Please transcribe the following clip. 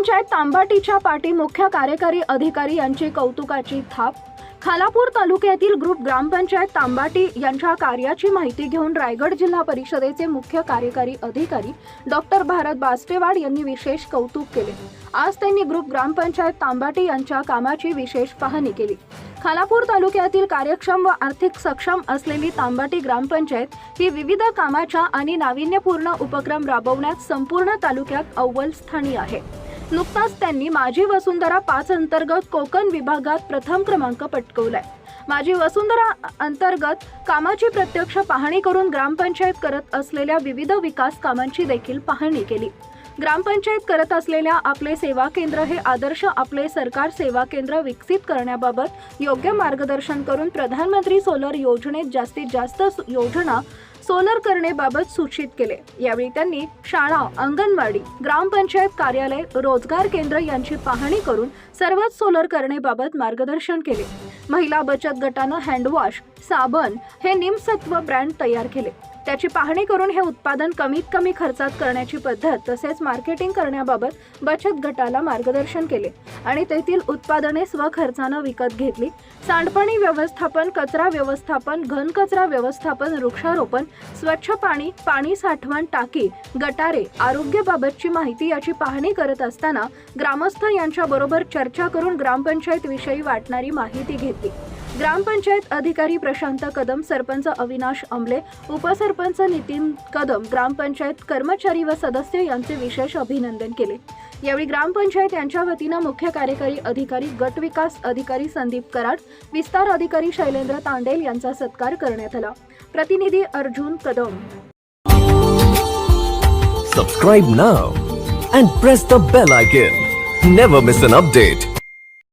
ग्रामपंचायत तांबाटीच्या पाठी मुख्य कार्यकारी अधिकारी यांची कौतुकाची थाप. खालापूर तालुक्यातील ग्रुप ग्रामपंचायत तांबाटी यांच्या कार्याची माहिती घेऊन रायगड जिल्हा परिषदेचे मुख्य कार्यकारी अधिकारी डॉक्टर भारत बास्टेवाड यांनी विशेष कौतुक केले. आज त्यांनी ग्रुप ग्रामपंचायत तांबाटी यांच्या कामाची विशेष पाहणी केली. खालापूर तालुक्यातील कार्यक्षम व आर्थिक सक्षम असलेली तांबाटी ग्रामपंचायत ही विविध कामाच्या आणि नाविन्यपूर्ण उपक्रम राबवण्यात संपूर्ण तालुक्यात अव्वल स्थानी आहे. नुकताच त्यांनी माझी वसुंधरा पाच अंतर्गत कोकण विभागात प्रथम क्रमांक पटकवलाय. माझी वसुंधरा अंतर्गत कामाची प्रत्यक्ष पाहणी करून ग्रामपंचायत करत असलेल्या विविध विकास कामांची देखील पाहणी केली. ग्रामपंचायत करत असलेल्या आपले सेवा केंद्र हे आदर्श आपले सरकार सेवा केंद्र विकसित करण्याबाबत योग्य मार्गदर्शन करून प्रधानमंत्री सोलर योजनेत जास्तीत जास्त योजना सोलर करणेबाबत सूचित केले. यावेळी त्यांनी शाळा अंगणवाडी ग्रामपंचायत कार्यालय रोजगार केंद्र यांची पाहणी करून सर्वच सोलर करणेबाबत मार्गदर्शन केले. महिला बचत गटानं हँडवॉश साबण हे निमसत्व ब्रँड तयार केले. त्याची पाहणी करून हे उत्पादन कमीत कमी खर्चात करण्याची पद्धत तसेच मार्केटिंग करण्याबाबत बचत गटाला मार्गदर्शन केले आणि तेथील उत्पादने स्वखर्चानं विकत घेतली. सांडपाणी व्यवस्थापन कचरा व्यवस्थापन घनकचरा व्यवस्थापन वृक्षारोपण स्वच्छ पाणी पाणी साठवण टाकी गटारे आरोग्याबाबतची माहिती याची पाहणी करत असताना ग्रामस्थ यांच्या बरोबर चर्चा करून ग्रामपंचायत विषयी वाटणारी माहिती घेतली. ग्रामपंचायत अधिकारी प्रशांत कदम सरपंच अविनाश अमले उपसरपंच नितीन कदम ग्रामपंचायत कर्मचारी व सदस्य यांचे विशेष अभिनंदन केले. यावेळी ग्रामपंचायत यांच्या वतीनं मुख्य कार्यकारी अधिकारी गट विकास अधिकारी संदीप कराड विस्तार अधिकारी शैलेंद्र तांडेल यांचा सत्कार करण्यात आला. प्रतिनिधी Arjun Kadam. Subscribe now and press the bell icon never miss an update